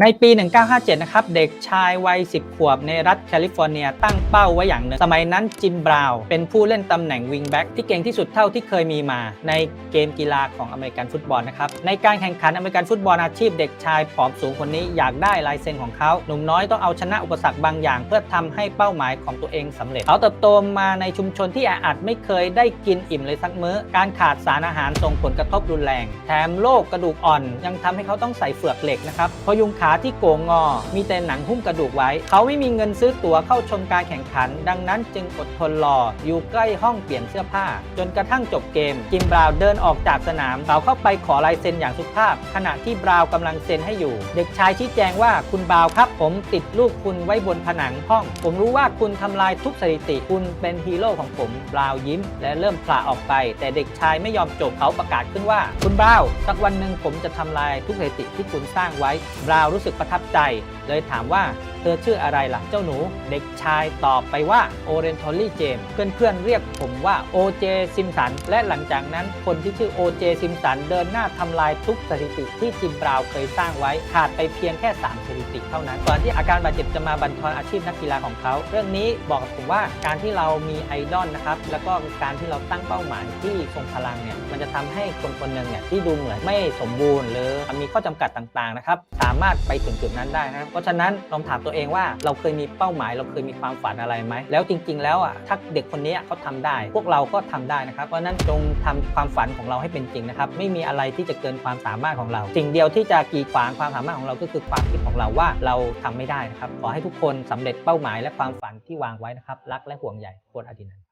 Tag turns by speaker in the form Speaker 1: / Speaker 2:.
Speaker 1: ในปี 1957 นะครับ เด็กชายวัย 10 ขวบในรัฐแคลิฟอร์เนียตั้งเป้าไว้อย่างหนึ่ง สมัยนั้นจิมบราวน์เป็นผู้เล่นตำแหน่งวิงแบ็กที่เก่งที่สุดเท่าที่เคยมีมา ในเกมกีฬาของอเมริกันฟุตบอลนะครับ ในการแข่งขันอเมริกันฟุตบอลอาชีพเด็กชายผอมสูงคนนี้อยากได้ลายเซ็นของเขา หนุ่มน้อยต้องเอาชนะอุปสรรคบางอย่าง เพื่อทำให้เป้าหมายของตัวเองสำเร็จ เขาเติบโตมาในชุมชนที่แออัดไม่เคยได้กินอิ่มเลยสักมื้อ การขาดสารอาหารส่งผลกระทบรุนแรง แถมโรคกระดูกอ่อน ยังทำให้เขาต้องใส่เฟือกเหล็กนะครับพยุงขาที่โก่งงอ มีแต่หนังหุ้มกระดูกไว้ เขาไม่มีเงินซื้อตั๋วเข้าชมการแข่งขัน ดังนั้นจึงอดทนรอ อยู่ใกล้ห้องเปลี่ยนเสื้อผ้า จนกระทั่งจบเกม จิมบราว์เดินออกจากสนามเขาเข้าไปขอลายเซ็นอย่างสุภาพ ขณะที่บราวน์กำลังเซ็นให้อยู่ เด็กชายชี้แจงว่าคุณบราวครับ ผมติดรูปคุณไว้บนผนังห้อง ผมรู้ว่าคุณทำลายทุกสถิติคุณเป็นฮีโร่ของผมบราวยิ้ม และเริ่มพลาออกไป แต่เด็กชายไม่ยอมจบเขาประกาศขึ้นว่า คุณบราวสักวันหนึ่งผมจะทำลายทุกสถิติที่คุณสร้างไว้บราวรู้สึกประทับใจเลยถามว่าเธอชื่ออะไรล่ะเจ้าหนู เด็กชายตอบไปว่าโอเรนทอลลี่เจมเพื่อนๆเรียกผมว่าโอเจซิมสันและหลังจากนั้นคนที่ชื่อโอเจซิมสันเดินหน้าทำลายทุกสถิติที่จิมบราว์เคยสร้างไว้ขาดไปเพียงแค่ 3 สถิติเท่านั้นก่อนที่อาการบาดเจ็บจะมาบั่นทอนอาชีพนักกีฬาของเขา เรื่องนี้บอกกับผมว่าการที่เรามีไอดอลนะครับแล้วก็การที่เราตั้งเป้าหมายที่ทรงพลังเนี่ยมันจะทำให้คนคนหนึ่งเนี่ยที่ดูเหมือนไม่สมบูรณ์ หรือมีข้อจำกัดต่างๆนะครับสามารถไปถึงจุดนั้นได้นะครับเราะฉะนั้นลองถามตัวเองว่าเราเคยมีเป้าหมาย เราเคยมีความฝันอะไรไหม แล้วจริง ๆ แล้วอะถ้าเด็กคนนี้เขาทำได้ พวกเราก็ทำได้นะครับ เพราะนั้นจงทำความฝันของเราให้เป็นจริงนะครับ ไม่มีอะไรที่จะเกินความสามารถของเรา สิ่งเดียวที่จะกีดขวางความสามารถของเราก็คือความคิดของเราว่าเราทำไม่ได้นะครับ ขอให้ทุกคนสำเร็จเป้าหมายและความฝันที่วางไว้นะครับ รักและห่วงใยโค้ชอดินัน